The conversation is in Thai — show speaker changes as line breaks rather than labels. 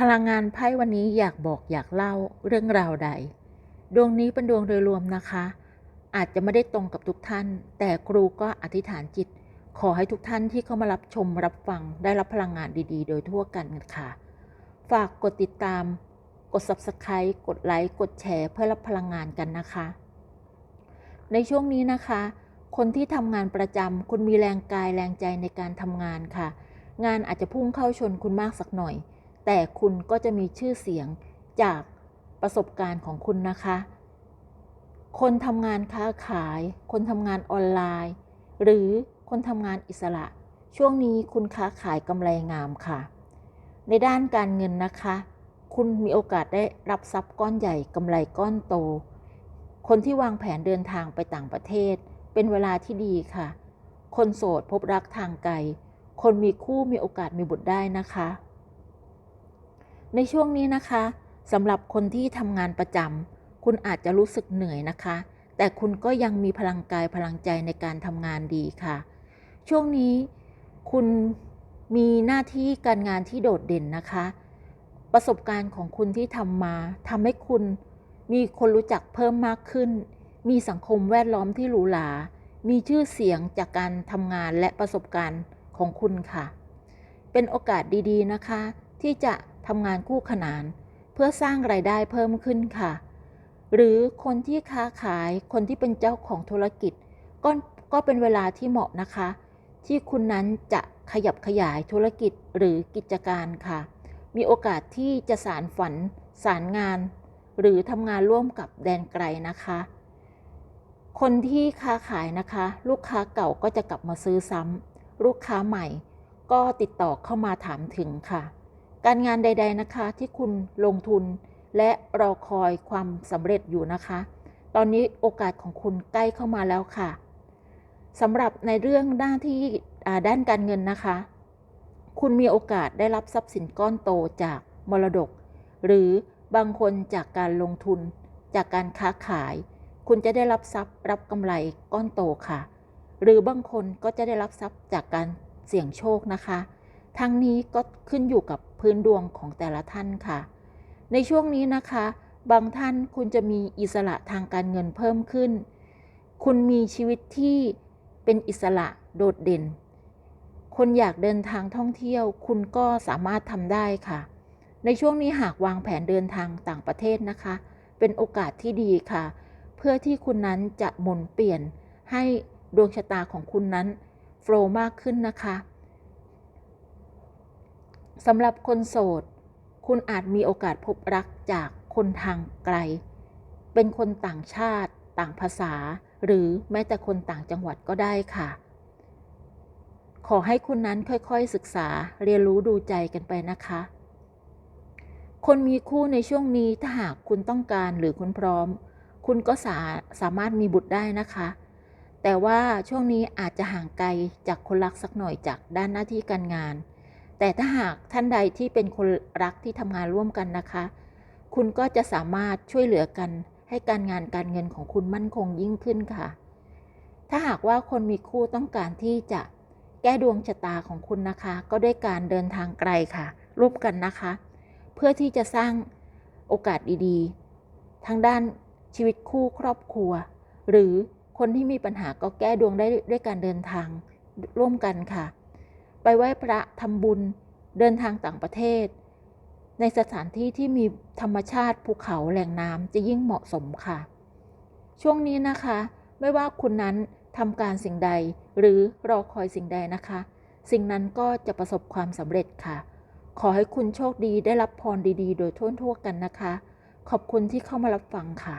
พลังงานไพ่วันนี้อยากบอกอยากเล่าเรื่องราวใด ดวงนี้เป็นดวงโดยรวมนะคะ อาจจะไม่ได้ตรงกับทุกท่าน แต่ครูก็อธิษฐานจิต ขอให้ทุกท่านที่เข้ามารับชมรับฟังได้รับพลังงานดีๆ โดยทั่วกันค่ะ ฝากกดติดตาม กด subscribe กดไลค์กดแชร์เพื่อรับพลังงานกันนะคะ ในช่วงนี้นะคะ คนที่ทำงานประจำคุณมีแรงกายแรงใจในการทำงานค่ะ งานอาจจะพุ่งเข้าชนคุณมากสักหน่อย แต่คุณก็จะมีชื่อเสียงจากประสบการณ์ของคุณนะคะ คนทำงานค้าขาย คนทำงานออนไลน์ หรือคนทำงานอิสระ ช่วงนี้คุณค้าขายกำไรงามค่ะ ในด้านการเงินนะคะ คุณมีโอกาสได้รับทรัพย์ก้อนใหญ่กำไรก้อนโต คนที่วางแผนเดินทางไปต่างประเทศ เป็นเวลาที่ดีค่ะ คนโสดพบรักทางไกล คนมีคู่มีโอกาสมีบุตรได้นะคะ ในช่วงนี้นะคะสำหรับคนที่ทำงานประจำคุณอาจจะรู้สึกเหนื่อยนะคะ แต่คุณก็ยังมีพลังกายพลังใจในการทำงานดีค่ะ ช่วงนี้คุณมีหน้าที่การงานที่โดดเด่นนะคะ ประสบการณ์ของคุณที่ทำมาทำให้คุณมีคนรู้จักเพิ่มมากขึ้น มีสังคมแวดล้อมที่หรูหรา มีชื่อเสียงจากการทำงานและประสบการณ์ของคุณค่ะ เป็นโอกาสดีๆนะคะที่จะทำงานคู่ขนาน เพื่อสร้างไรายได้เพิ่มขึ้นค่ะ หรือคนที่ค้าขายคนที่เป็นเจ้าของธุรกิจ ก็ก็เป็นเวลาที่เหมาะนะคะ ที่คุณนั้นจะขยับขยายธุรกิจหรือกิจการค่ะ มีโอกาสที่จะสารฝัน สารงาน หรือทำงานร่วมกับแดนไกลนะคะ คนที่ค้าขายนะคะ ลูกค้าเก่าก็จะกลับมาซื้อซ้ำลูกค้าใหม่ก็ติดต่อเข้ามาถามถึงค่ะ การงานใด ๆนะคะ ที่คุณลงทุนและรอคอยความสำเร็จอยู่นะคะ ตอนนี้โอกาสของคุณใกล้เข้ามาแล้วค่ะสำหรับในเรื่องหน้าที่ด้านการเงินนะคะ คุณมีโอกาสได้รับทรัพย์สินก้อนโตจากมรดก หรือบางคนจากการลงทุน จากการค้าขาย คุณจะได้รับทรัพย์รับกำไรก้อนโตค่ะ หรือบางคนก็จะได้รับทรัพย์จากการเสี่ยงโชคนะคะ ทั้งนี้ก็ขึ้นอยู่กับ พื้นดวงของแต่ละท่านค่ะ ในช่วงนี้นะคะ บางท่านคุณจะมีอิสระทางการเงินเพิ่มขึ้น คุณมีชีวิตที่เป็นอิสระโดดเด่น คนอยากเดินทางท่องเที่ยว คุณก็สามารถทำได้ค่ะ ในช่วงนี้หากวางแผนเดินทางต่างประเทศนะคะ เป็นโอกาสที่ดีค่ะ เพื่อที่คุณนั้นจะหมุนเปลี่ยนให้ดวงชะตาของคุณนั้นโฟล์มากขึ้นนะคะ สำหรับคนโสด คุณอาจมีโอกาสพบรักจากคนทางไกล เป็นคนต่างชาติ ต่างภาษา หรือแม้แต่คนต่างจังหวัดก็ได้ค่ะ ขอให้คุณนั้นค่อยๆศึกษาเรียนรู้ดูใจกันไปนะคะ คนมีคู่ในช่วงนี้ถ้าหากคุณต้องการหรือคุณพร้อม คุณก็สาสามารถมีบุตรได้นะคะ แต่ว่าช่วงนี้อาจจะห่างไกลจากคนรักสักหน่อยจากด้านหน้าที่การงาน แต่ถ้าหากท่านใดที่เป็นคนรักที่ทำงานร่วมกันนะคะ คุณก็จะสามารถช่วยเหลือกัน ให้การงานการเงินของคุณมั่นคงยิ่งขึ้นค่ะ ถ้าหากว่าคนมีคู่ต้องการที่จะแก้ดวงชะตาของคุณนะคะ ก็ด้วยการเดินทางไกลค่ะร่วมกันนะคะ เพื่อที่จะสร้างโอกาสดีๆทั้งด้านชีวิตคู่ครอบครัว หรือคนที่มีปัญหาก็แก้ดวงได้ด้วยการเดินทางร่วมกันค่ะ ไปไหว้พระทำบุญเดินทางต่างประเทศ ในสถานที่ที่มีธรรมชาติภูเขาแหล่งน้ำจะยิ่งเหมาะสมค่ะ ช่วงนี้นะคะ ไม่ว่าคุณนั้นทำการสิ่งใดหรือรอคอยสิ่งใดนะคะ สิ่งนั้นก็จะประสบความสำเร็จค่ะ ขอให้คุณโชคดีได้รับพรดีๆ โดยทั่วๆกันนะคะ ขอบคุณที่เข้ามารับฟังค่ะ